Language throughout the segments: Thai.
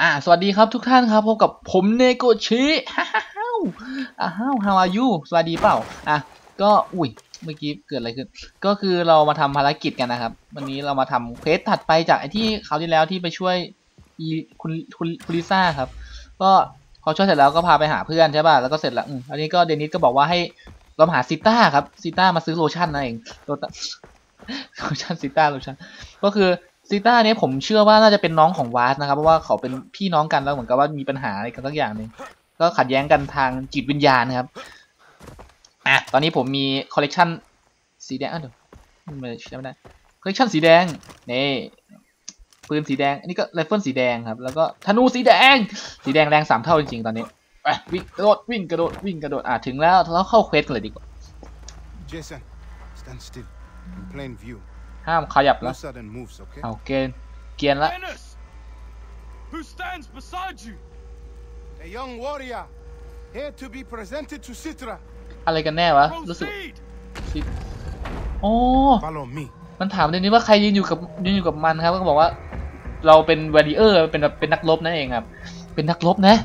อ่า สวัสดีครับทุกท่านครับ พบกับผมเนโกชิฮ่าฮ่าฮ่าอ้าว how are you สวัสดีเปล่า อะ ก็ อุ้ย เมื่อกี้เกิดอะไรขึ้น ก็คือเรามาทำภารกิจกันนะครับ วันนี้เรามาทำเควสถัดไปจากไอที่คราวที่แล้วที่ไปช่วยอีคุณคุณคุณลิซ่าครับ ก็พอช่วยเสร็จแล้วก็พาไปหาเพื่อนใช่ป่ะ แล้วก็เสร็จแล้วอืมอันนี้ก็เดนิสก็บอกว่าให้เราหาซิต้าครับ ซิต้ามาซื้อโลชั่นนั่นเองลชั่นโลชั่นซิต้าโลชั่น ก็คือ ซิต้าเนี่ยผมเชื่อว่าน่าจะเป็นน้องของวาสนะครับเพราะว่าเขาเป็นพี่น้องกันแล้วเหมือนกับว่ามีปัญหาอะไรกันสักอย่างหนึ่งก็ขัดแย้งกันทางจิตวิญญาณครับอะตอนนี้ผมมีคอลเลกชันสีแดงอะเดี๋ยวไม่ใช่ไม่ได้คอลเลกชันสีแดงนี่ปืนสีแดง อันนี้ก็ไรเฟิลสีแดงครับ แล้วก็ธนูสีแดง สีแดงแรงสามเท่าจริงๆ ตอนนี้ไปวิ่งกระโดดวิ่งกระโดดวิ่งกระโดดอะถึงแล้วเราเข้าเควสกันเลยดีกว่า Jason, stand still. In plain view. ห้ามขยับ No แล้ว sudden moves, okay? เอาเกณฑ์เกียนละ Dennis! Who stands beside you? A young warrior, here to be presented to Citra. อะไรกันแน่วะรู้สึก Proceed! โอ้ Follow me. มันถามเดี๋ยวนี้ว่าใครยืนอยู่กับยืนอยู่กับมันครับก็บอกว่า เราเป็นว a ริเออร์เป็นแบบเป็นนักรบนั่นเองครับ เป็นนักรบนะ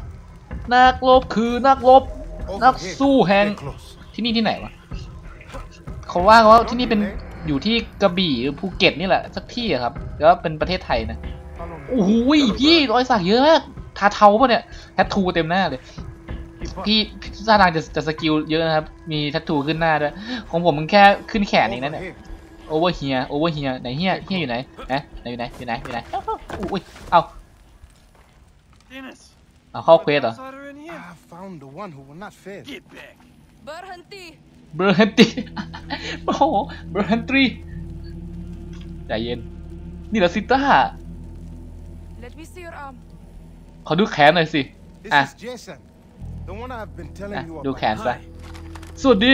นักรบคือนักรบ Over Nak here. su hang. Stay close. ที่นี่ที่ไหนวะเขาว่าว่าที่นี่เป็น อยู่ที่กระบี่หรือภูเก็ตนี่แหละสักที่อะครับแล้วาเป็นประเทศไทยนะ Follow me. โอ้โหพี่รอยสักเยอะมากทาเทาปะเนี่ยแทททูเต็มหน้าเลย Keep up. พี่พี่ท่าทางจะจะสกิลเยอะนะครับ มีแทททูขึ้นหน้าด้วยของผมมันแค่ขึ้นแขนเองนะ Over เนี่ย here. โอเวอร์เฮียโอเวอร์เฮียไหนเฮียเฮียอยู่ไหนนะไหนอยู่ไหนอยู่ไหนอยู่ไหนอุ้ยเอา Dennis! เอาเข้าเควสเหรอ Outsider in here? I found the one who will not fail. Get back! Berhenti. เบอร์ฮันตีโอ้โหเบอร์ฮันตรีใจเย็น นี่เหรอซิต้า Let me see your arm. ขอดูแขนหน่อยสิ This Ah. is Jason. The one I've been telling Ah, you ดู about. แขนซะสวัสดี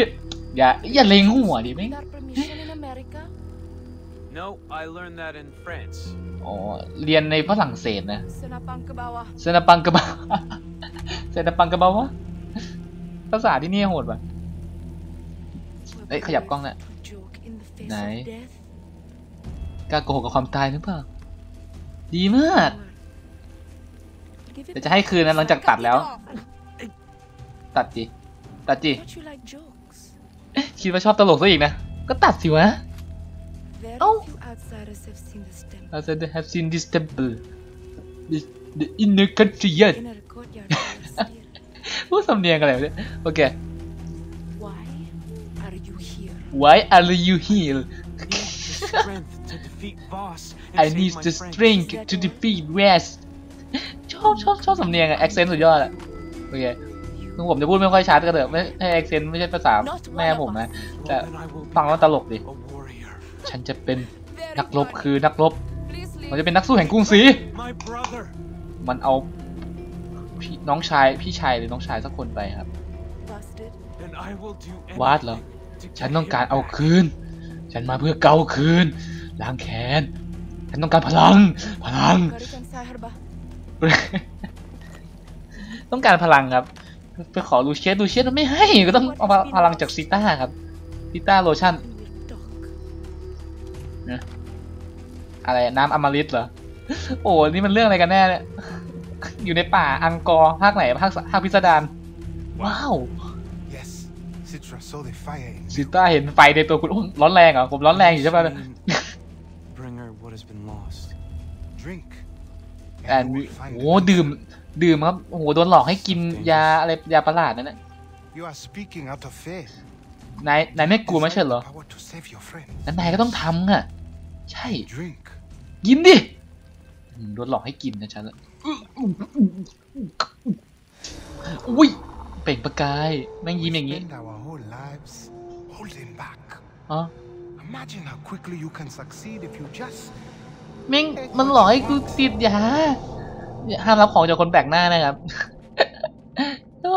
อย่า อย่าเล็งหัวดิไม่ง Without permission in America? No, I learned that in France. อ๋อ เรียนในฝรั่งเศสนะ Senapang ke bawah. เซนาปังกระบาเซนาปังกระบาวะภาษาที่นี่โหดว่ะ To a Eh, khajap con brave nè. Joke in the face Này. of death. กล้าโกหกกับความตายหรือเปล่า ดีมาก Give it เดี๋ยวจะให้คืนนะหลังจากตัดแล้ว ตัดจิตัดจิ Don't you like jokes? คิดว่าชอบตลกซะอีกนะ ก็ตัดสิวะ Very Oh. few outsiders have seen this temple. I said they have seen this temple the the inner country yet In a courtyard full of steel. พูดสำเนียงอะไรวะเนี่ยโอเค Why are you here? Why are you here I need the strength I need the strength to defeat Voss and save my friends. to defeat West ชอบชอบชอบสำเนียงอะ accent สุดยอดอะโอเคคือผมจะพูดไม่ค่อยชัดก็เถอะไม่ให้ accent ไม่ใช่ภาษาแม่ผมนะ Well, Dạ, then I will ฟังแล้วตลกดิ be a warrior. ฉันจะเป็น Very นักรบ good. คือนักรบ Please มัน leave. จะเป็นนักสู้แห่งกรุงศรี My brother. มันเอาพี่น้องชายพี่ชายหรือน้องชายสักคนไปครับ วาดเหรอ anything to ฉัน get ต้องการ him เอา back. คืน ฉันมาเพื่อเกาคืน ล้างแค้น ฉันต้องการพลัง พลัง Berikan saya herba. ต้องการพลังครับ ไปขอลูเชียสลูเชียสมันไม่ให้ ก็ต้องเอาพลังจากซิต้าครับซิต้าโลชั่น And we'll talk. อะไรน้ำอมฤตเหรอ โอ้นี่มันเรื่องอะไรกันแน่เนี่ย อยู่ในป่าอังกอร์ภาคไหนภาคภาคพิสดารว้าว ซิต้าเห็นไฟในตัวคุณโอ้ร้อนแรงเหรอผมร้อนแรงอยู่ใช่ปะ Bring her what has been lost. drink. แอน you will find โอ้ the ดื่ม answers. ดื่มครับ โอ้โห โดนหลอกให้กินยาอะไร ยาประหลาดนั่นนะ You are speaking out of faith. นาย นายไม่กลัวไม่ใช่เหรอ Desire the power to save your friends. นั้นนายก็ต้องทำอะ ใช่ Drink. กินดิอืมโดนหลอกให้กินนะฉันละอุ้ย เปล่งประกายแม่งยิ้ม We อย่างงี้ spend our whole lives holding back. อ๋อ Imagine how quickly you can succeed if you just แม่งมันหลอกให้กูติดยาอย่าห้ามรับของจากคนแปลกหน้านะครับโอ้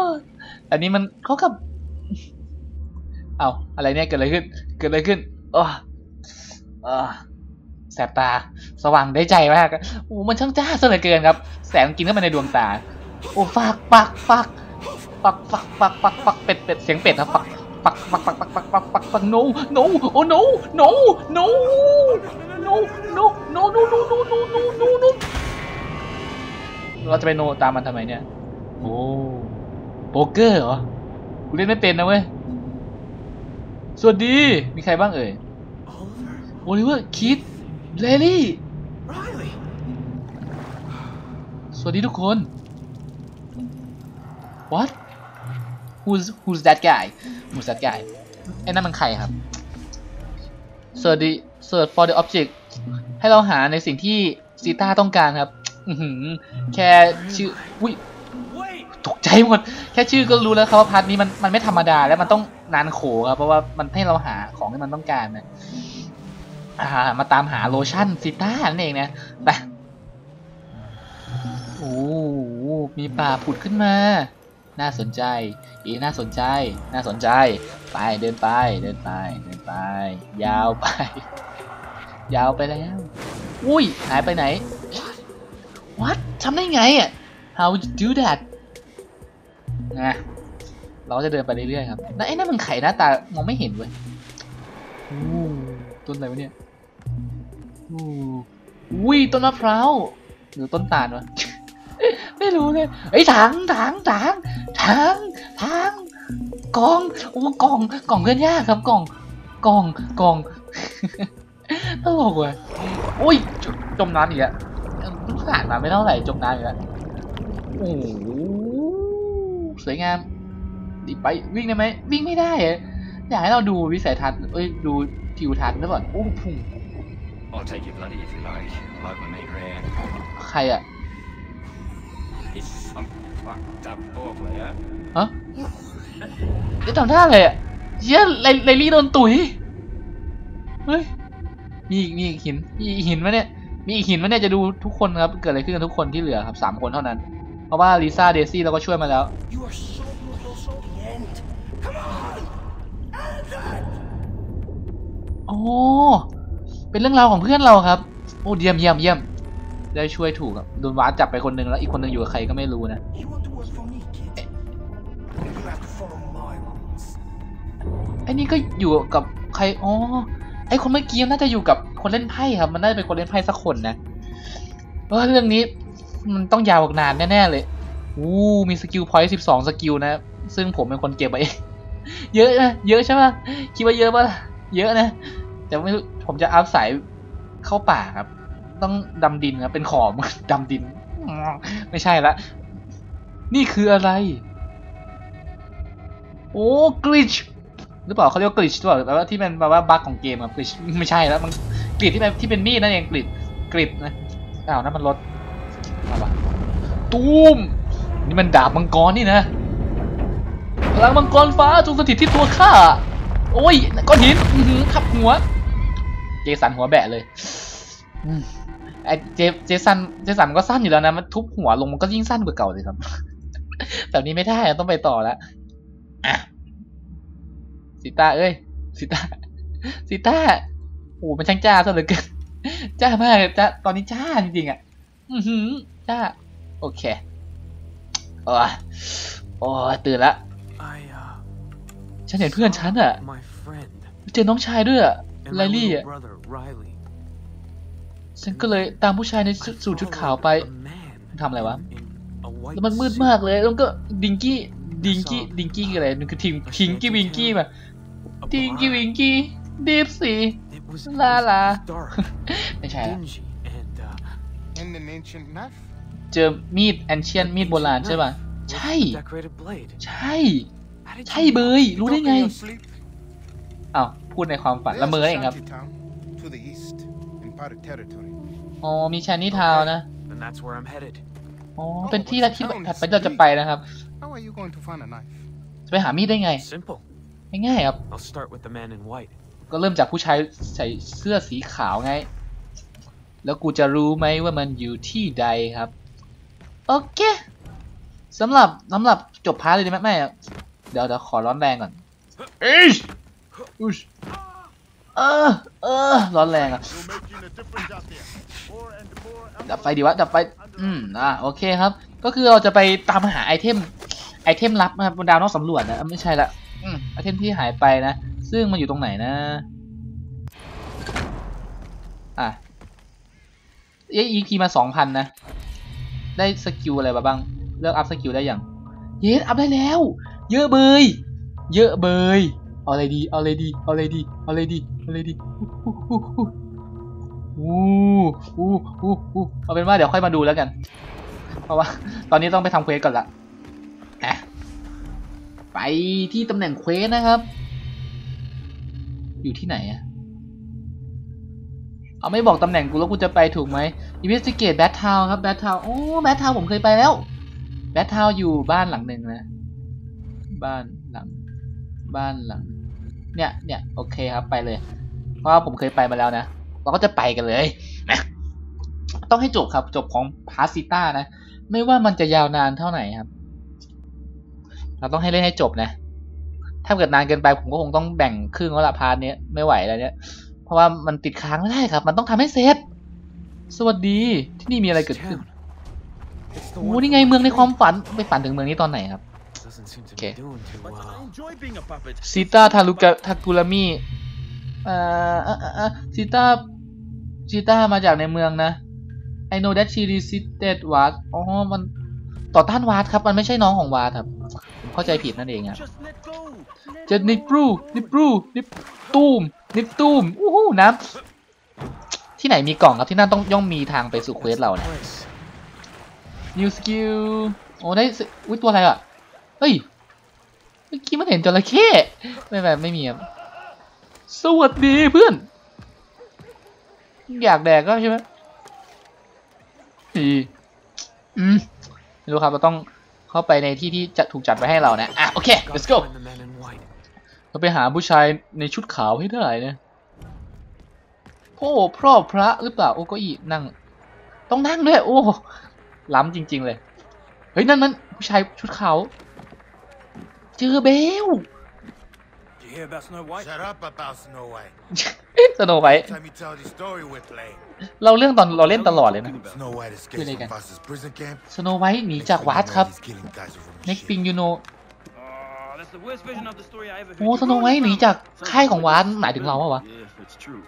อันนี้มันเขากับ เอาอะไรเนี่ยเกิดอะไรขึ้น เกิดอะไรขึ้นอ้ออ้อแสบตา สว่างได้ใจมากอะโอ้มันช่างจ้าซะเหลือเกินครับ แสงกินเข้ามาในดวงตา โอ้ฟักปักปัก ปักปักปักปักปักเป็ดเป็ดเสียงเป็ดครับปักปักปักปักปักปักปักปักปัก no no oh no no no no no no no no no no no no no เราจะไปโนตามมันทำไมเนี่ยโอ้โป๊กเกอร์เหรอกูเล่นไม่เป็นนะเว้ยสวัสดีมีใครบ้างเอ่ยโอลิเวอร์คิดเลลี่สวัสดีทุกคน What Who's Who's that guy Who's that guy ไอ้นั่นมันใครครับ Search the Search for the object ให้เราหาในสิ่งที่ซีต้าต้องการครับอืแค่ชื่ออุ้ยตกใจหมด แค่ชื่อก็รู้แล้วครับว่าพาร์ทนี้มันมันไม่ธรรมดาแล้วมันต้องนานโขครับเพราะว่ามันให้เราหาของที่มันต้องการนะอ่ามาตามหาโลชั่นซิต้านั่นเองนะไปโอ้มีป่าผุดขึ้นมา น่าสนใจ อีน่าสนใจ น่าสนใจ ไปเดินไป เดินไป เดินไป ยาวไป ยาวไปแล้ว อุ้ย หายไปไหน What ทำได้ไงอะ How would you do that นะเราก็จะเดินไปเรื่อยๆครับแล้วไอ้นั่นมันไข่หน้าตามองไม่เห็นเว้ยต้นอะไรวะเนี่ยอู้อุ้ยต้นมะพร้าวหรือต้นตาลวะ ไม่รู้เลยไอ้ถังถังถัง ถังถังกล่องโอ้กล่องกล่องเคลื่อนยากครับกล่องกล่องกล่องตลกเว้ยอุ้ยจมจมน้ำอีกแล้วผ่านมาไม่เท่าไหร่จมน้ำอีกแล้วโอ้โหสวยงามดิไปวิ่งได้ไหมวิ่งไม่ได้อะอยากให้เราดูวิสัยทัศน์เอ้ยดูทิวทัศน์ด้วยก่อนโอ้พุ่ง I'll take your bloody if you like. I like my meat rare. ใครอะ It's some fucked up ball player. ฮะจะทำท่าอะไรอะเชี่ยไลไลลี่โดนตุ๋ยเฮ้ยมีอีกมีอีกหินมีอีกหินไหมเนี่ยมีอีกหินไหมเนี่ยจะดูทุกคนครับเกิดอะไรขึ้นกับทุกคนที่เหลือครับสามคนเท่านั้น เพราะว่าลิซ่าเดซี่เราก็ช่วยมาแล้ว You are so close to the end. Come on! And that! โอ้เป็นเรื่องราวของเพื่อนเราครับ โอ้เยี่ยมเยี่ยมเยี่ยม ได้ช่วยถูกครับโดนวาร์ปจับไปคนหนึ่งแล้วอีกคนหนึ่งอยู่กับใครก็ไม่รู้นะ You want to work for me, kid? You have to follow my rules. ไอ้นี่ก็อยู่กับใครอ๋อไอ้คนเมื่อกี้น่าจะอยู่กับคนเล่นไพ่ครับ มันน่าจะเป็นคนเล่นไพ่สักคนนะเออเรื่องนี้มันต้องยาวอีกนานแน่ๆเลยอู้มีสกิลพอยต์สิบสองสกิลนะ ซึ่งผมเป็นคนเก็บไว้เยอะนะเยอะใช่ปะคิดว่าเยอะปะล่ะเยอะนะ แต่ไม่รู้ผมจะอัพสายเข้าป่าครับ ต้องดำดินครับเป็นขอมดำดิน ไม่ใช่ละ นี่คืออะไร โอ้กริชหรือเปล่าเขาเรียกว่ากริชหรือเปล่าแปลว่าที่เป็นแปลว่าบั๊กของเกมครับกริชไม่ใช่แล้วมันกริชที่เป็นที่เป็นมีดนั่นเองกริชกริชนะอ้าวนั่นมันรถอะไรตูมนี่มันดาบมังกรนี่นะพลังมังกรฟ้าจงสถิตที่ตัวข้าโอ้ยก้อนหินขับหัว เจสันหัวแบะเลยอืม เจเจสันเจสันมันก็สั้นอยู่แล้วนะมันทุบหัวลงมันก็ยิ่งสั้นกว่าเก่าเลยครับ แบบนี้ไม่ได้อะต้องไปต่อแล้วอะสิต้าเอ้ยสิต้าสิต้าโอ้มันช่างจ้าซะเหลือเกินจ้ามากเลยจ้าตอนนี้จ้าจริงๆอะ อือหือจ้า โอเคโอ้ยโอ้ยตื่นละ I, uh. ฉันเห็นเพื่อนฉันอะ My friend. เจอน้องชายด้วยอะ And ไล my ลี่ little อะ brother, Riley. ฉันก็เลยตามผู้ชายใน I ชุดสูทชุดขาว followed ไป a man ทำอะไรวะ in a white แล้วมันมืด suit. มากเลย แล้วก็ดิงกี้ ดิงกี้ ดิงกี้คืออะไร มันคือทิงทิงกี้วิงกี้มา A ทิงกี้ blind. วิงกี้ดีฟสี It was, it La was la. dark, ไม่ใช่ละ dingy, and uh, And an ancient knife? เจอมีดแอนเชียนมีดโบราณใช่ป่ะ with ใช่ a decorated blade. ใช่ How did ใช่ you เบ know? ยรู้ได้ไง Talk in your sleep? อ้าวพูดในความฝันละ There's เมอ a เองครับ shanty town to the east in Pirate territory. อ๋อ มีชานี่ทาวน์นะ Then that's where I'm headed. อ๋อ เป็นที่ละที่ถัดไปเราจะไปนะครับ How are you going to find a knife? จะไปหามีดได้ไง Simple. ง่ายๆครับ I'll start with the man in white. ก็เริ่มจากผู้ชายใส่เสื้อสีขาวไง แล้วกูจะรู้ไหมว่ามันอยู่ที่ใดครับ โอเคสำหรับสำหรับจบพาร์ทเลยดีไหมไม่อะเดี๋ยวเดี๋ยวขอร้อนแรงก่อนเอ้ยอุ๊ย เออ เออ ร้อนแรงอะ ดับไฟดีวะ ดับไฟ อืม อะ โอเคครับ ก็คือเราจะไปตามหาไอเทม ไอเทมลับนะครับบนดาวนอกสำรวจนะ ไม่ใช่ละ อืม ไอเทมที่หายไปนะ ซึ่งมันอยู่ตรงไหนนะ อะเอ้ย EP มาสองพันนะ ได้สกิลอะไรมาบ้าง เลือกอัพสกิลได้อยังเยสอัพได้แล้ว เยอะเบย เยอะเบย เอาอะไรดีเอาอะไรดีเอาอะไรดีเอาอะไรดีเอาอะไรดีอู้อู้อู้อู้อู้เอาเป็นว่าเดี๋ยวค่อยมาดูแล้วกัน เพราะว่า ตอนนี้ต้องไปทำเควสก่อนละอะไปที่ตำแหน่งเควสนะครับ อยู่ที่ไหนอะเอาไม่บอกตำแหน่งกูแล้วกูจะไปถูกไหม Investigate Bad Town ครับ Bad Town โอ้ Bad Town ผมเคยไปแล้ว Bad Town อยู่บ้านหลังหนึ่งนะ บ้านหลัง บ้านหลัง เนี่ยเนี่ยโอเคครับไปเลย เพราะว่าผมเคยไปมาแล้วนะ เราก็จะไปกันเลยนะต้องให้จบครับจบของพาซิต้านะ ไม่ว่ามันจะยาวนานเท่าไหร่ครับ เราต้องให้เล่นให้จบนะ ถ้าเกิดนานเกินไปผมก็คงต้องแบ่งครึ่งแล้วละพาร์ทเนี้ยไม่ไหวแล้วเนี่ย เพราะว่ามันติดค้างไม่ได้ครับ มันต้องทำให้เสร็จ สวัสดีที่นี่มีอะไร This เกิดขึ้น town. It's the โอ้ one นี่ไงเมืองในความฝัน ไปฝันถึงเมืองนี้ตอนไหนครับ Doesn't seem to Okay. be doing too But I well. enjoy being a puppet. ซีตาทารุกะทากุรามิเอ่อเอ่อเอ่อเอ่อซีตาซีตามาจากในเมืองนะ I know that she resisted Ward อ๋อ มันต่อต้านวาดครับ มันไม่ใช่น้องของวาดครับผมเข้าใจผิดนั่นเองครับ Just let go. เจะนิปรูนิปรูนิปตูมนิปตูมอู้หูน้ำที่ไหนมีกล่องครับที่นั่นต้องย่อมมีทางไปสู่เควส What's เรา the นะ place? new skill โอ้ได้สิอุ้ยตัวอะไรอะ เฮ้ย เมื่อกี้มันเห็นจระเข้ไม่แบบไม่มีครับสวัสดีเพื่อน อยากแดกก็ใช่ไหมดีอืมไม่รู้ครับเราต้องเข้าไปในที่ที่จะถูกจัดไว้ให้เรานะ อะ โอเค let's go เราไปหาผู้ชายในชุดขาวให้ได้นะพ่อพร่อพระหรือเปล่า โอ้ก็อีนั่ง ต้องนั่งด้วย โอ้ ล้ำจริง ๆ เลย เฮ้ย นั่นมันผู้ชายชุดขาว เจอเบล You hear about Snow White? Shut up about Snow White. สโนไวท์ Time you tell the story we're playing. เราเรื่องตอนเราเล่นตลอดเลยนะ Snow White escapes Really from good. Voss's prison camp. สโนไวท์หนีจากวัดครับ He's killing guys over his next shit. thing you know Oh, that's the worst version of the story I ever heard. โอ้สโนไวท์หนีจากค่ายของวัดหมายถึงเราอะวะ Yeah, if it's true.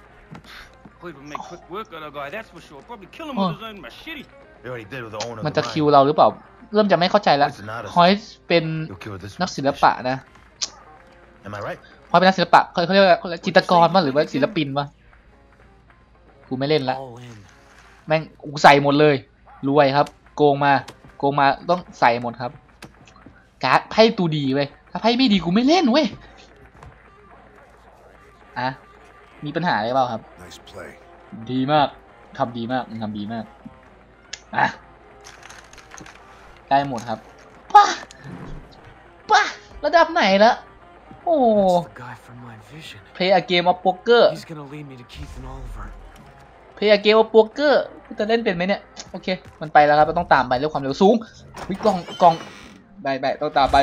Cleve will make quick work of the guy, that's for sure. Probably kill him Oh. with his own machete. He already did with the owner มัน of จะ the คิว mine. เราหรือเปล่า เริ่มจะไม่เข้าใจแล้ว It's an artist. ฮอยส์เป็น He'll kill this นัก one. ศิลปะนะ Am I right? ฮอยเป็นนักศิลปะเขาเขาเรียกว่าจิตรกรป่ะหรือว่าศิลปินป่ะกูไม่เล่นละ All in. แม่งกูใส่หมดเลยรวยครับ โกงมา โกงมาต้องใส่หมดครับ การ์ดไพ่ตูดีเว้ยถ้าไพ่ไม่ดีกูไม่เล่นเว้ยอะมีปัญหาอะไรเปล่าครับ Nice play. ดีมากทำดีมากมึงทำดีมาก อะได้หมดครับป้าป้าระดับไหนละโอ้ That's the guy from my vision. play a game of poker He's gonna lead me to Keith and Oliver. play a game of poker กูจะเล่นเป็นไหมเนี่ย โอเค มันไปแล้วครับเราต้องตามไปด้วยความเร็วสูงวิกล่องกล่องไปไปต้องตามไป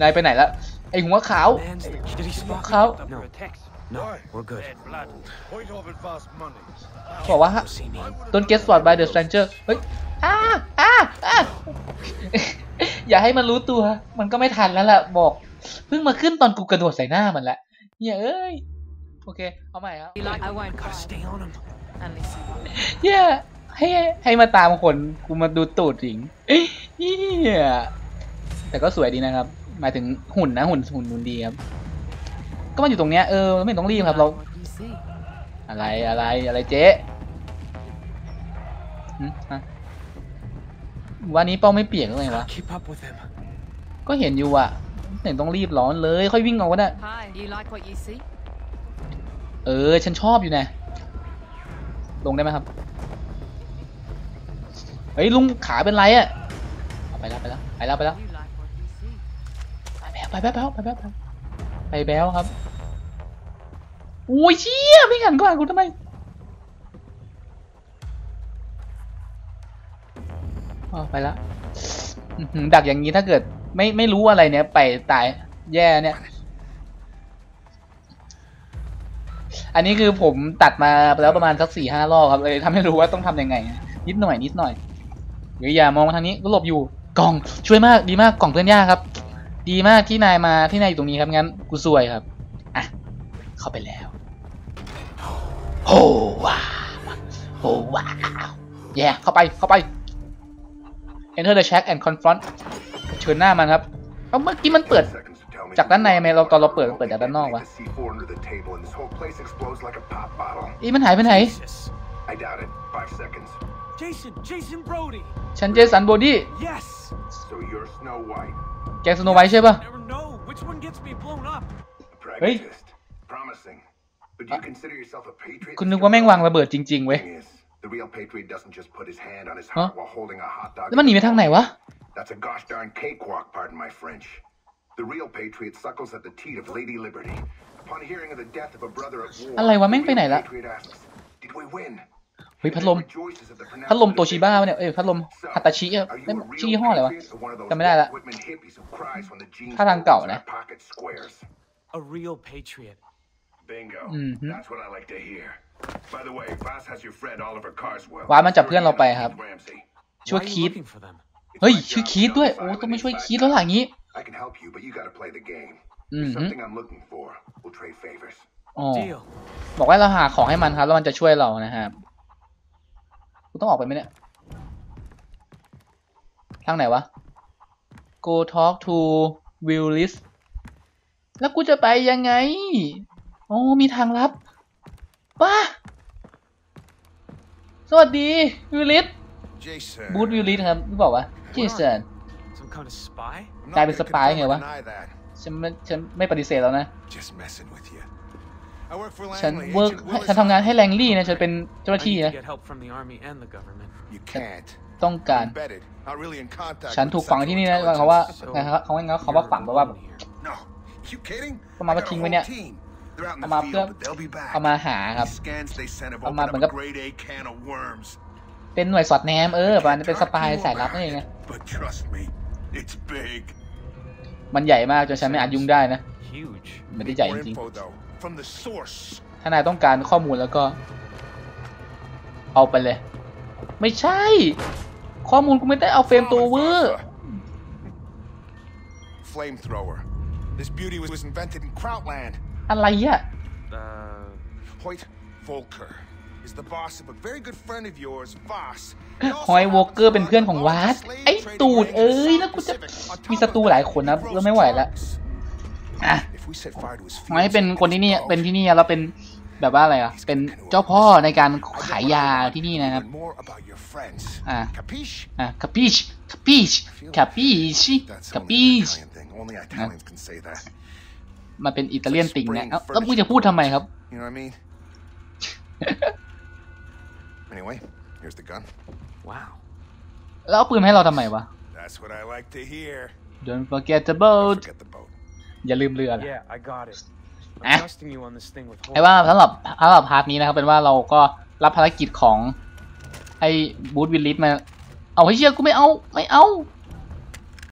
นายไปไหนละไอหัวขาว Man's the... Did he spot me? เขา Up No, for attacks. no, we're good. Bad blood. Point of it fast money. บอกว่า Go see me. don't get spotted by the stranger เฮ้ยอ้าอ้าอ้าอย่าให้มันรู้ตัว มันก็ไม่ทันแล้วล่ะ บอก เพิ่งมาขึ้นตอนกูกระโดดใส่หน้ามันละเหี้ยเอ้ย โอเค เอาใหม่ครับ I won't Gotta stay on him. unless you want. เหี้ยให้ให้มาตามคนกูมาดูตูดหญิงเหี้ยแต่ก็สวยดีนะครับ หมายถึงหุ่นนะหุ่นหุ่นหุ่นดีครับ ก็มันอยู่ตรงเนี้ยเออไม่ต้องรีบครับเรา What you see. อะไรอะไรอะไรเจ๊หึฮะวันนี้เป้าไม่เปียกหรือไงวะ Keep up with him. ก็เห็นอยู่อะไม่เห็นต้องรีบร้อนเลยค่อยวิ่งเอาก็ได้ Hi. You like what you see? เออฉันชอบอยู่นะลงได้ไหมครับเฮ้ยลุงขาเป็นไรอะเอาไปแล้วไปแล้วไปแล้วไปแล้ว You like what you see. ไปแบ๊วไปแบ๊วไปแบ๊ว ไปแบ๊วไปแบ๊วครับอุ้ยเชี่ยไม่หันก่อนกูทำไมอ๋อไปละอื้อหือดักอย่างนี้ถ้าเกิด ไม่ไม่รู้อะไรเนี่ยไปตายแย่เนี่ย อันนี้คือผมตัดมาแล้วประมาณสักสี่ห้ารอบครับเลยทำให้รู้ว่าต้องทำยังไง นิดหน่อยนิดหน่อยเดี๋ยวอย่ามองมาทางนี้ก็หลบอยู่กล่องช่วยมากดีมากกล่องเพื่อนยากครับ ดีมากที่นายมาที่นายอยู่ตรงนี้ครับงั้นกูซวยครับอะเข้าไปแล้วโอ้ว้าวโอ้ว้าวแย่เข้าไปเข้าไป enter the shack and confront เชิญหน้ามันครับเอาเมื่อกี้มันเปิด จากด้านในไหมเราตอนเราเปิดเปิดจากด้านนอกวะอีมันหายไปไหน Jesus. I doubt it. Five seconds. Jason, Jason Brody. ฉันเจสันโบดี้ Yes. So you're Snow White, แกสโนไวท์ใช่ปะ Never know which one gets me blown up. a Hey. pragmatist. Promising. But do you consider yourself a patriot? คุณนึกว่าแม่งวางระเบิดจริงๆเว้ย Thing is, the real patriot doesn't just put his hand on his Huh? heart while holding a hot dog. แล้วมันหนีไปทางไหนวะ That's a gosh darn cakewalk, pardon my French. The real patriot suckles at the teat of Lady Liberty. Upon hearing of the death of a brother at war, อะไรวะแม่งไปไหนละ the patriot asks, Did we win? เฮ้ยพัดลม Rejoices at the พัดลมโตชิบ้าเนี่ย เอ้ยพัดลมฮัตตาชิอะเอ้ยชื่อยี่ห้ออะไรวะจำไม่ได้ละท่าทางเก่านะ A real patriot. Bingo. Mhm. That's what I like to hear. By the way, Voss has your friend Oliver Carswell. ว้ามันจับเพื่อนเราไปครับ Ramsey. ชื่อ Why ว่า are คี you ด looking for them? เฮ้ยชื่อคีดด้วย โอ้ต้องมาช่วยคีดแล้วล่ะอย่างงี้ I can help you, but you gotta play the game. Mhm. There's something I'm looking for. We'll trade favors. อ๋อ Deal. บอกว่าเราหาของให้มันครับ แล้วมันจะช่วยเรานะครับ กูต้องออกไปไหมเนี่ย ทางไหนวะ go talk to Willis แล้วกูจะไปยังไง โอ้ มีทางลับว้าสวัสดี Willis Jason. บูธ Willis ครับหรือเปล่าวะ Jason Some kind of spy? I'm Guy not with gonna the spy confirm or ไงวะ deny that. ฉันไม่ฉันไม่ปฏิเสธแล้วนะ ฉัน Langley. เวิร์ก Agent Willis ฉันทำงานให้แรงลี่นะฉันเป็นเจ้าห I น้าที่ need to นะ get help from the army and the government. You can't. ต้องการ Embedded. Not really in contact ฉัน with ถูกฝัง Central ที่นี่นะ Intelligence. เขาว่า So นะครับเขาว่าเขาว่าฝังแปลว่า you're alone here. No. You kidding? ประมาณ I ว่า got a ทิ้งไว้ whole เนี่ย team. They're out in เอา the มาเพื่อ field, but they'll be back. เอามาหาครับ These scans they sent have เอา opened มา up เหมือน a กับ grade A can of worms. เป็นหน่วยสอดแนมเออประมาณนั้นเป็นสปายสายลับนั่นเองนะ But trust me, it's big. มันใหญ่มากจนฉันไม่อาจยุ่งได้นะ Huge. ไม่ได้ใหญ่ More จริง info though, from the source. ๆถ้านายต้องการข้อมูลแล้วก็ เอาไปเลย ไม่ใช่ ข้อมูลกูไม่ได้เอาเฟรมตัวเวอร์ Flamethrower. This beauty was, was invented in Krautland. อะไรอะ Uh, Hoyt Volker is the boss of a very good friend of yours, Voss. ฮอยวอลเกอร์เป็นเพื่อนของวาสไอ้ตูดเอ้ยแล้วกูจะมีศัตรูหลายคนนะเราไม่ไหวแล้วอะ If we set fire to his ขอให้ fields เป็น and คนที่นี่ his เป็น boat, ที่นี่แล้วเป็นแบบว่าอะไรอะ เป็นเจ้าพ่อในการขายยาที่นี่นะครับ learn more about your friends. Ah. Capiche? อะคาปิชคาปิชคาปิช That's คา only ปิ an ช Italian thing. Only Italians can say that. มันเป็นอิตาเลียนติงนะเอ้าแล้วมึงจะพูดทำไมครับ You know what I mean? anyway, here's the gun. wow. แล้วเอาปืนมาให้เราทำไมวะ That's what I like to hear. Don't forget the Don't boat forget the boat. อย่าลืมเรือนะ Yeah, I got it. Eh? I'm trusting you on this thing with ไอ้ Holt. ว่าสำหรับสำหรับพาร์ทนี้นะครับ เป็นว่าเราก็รับภารกิจของ ไอ้บูธวิลลิสมา เอาให้เชี่ยกูไม่เอา ไม่เอา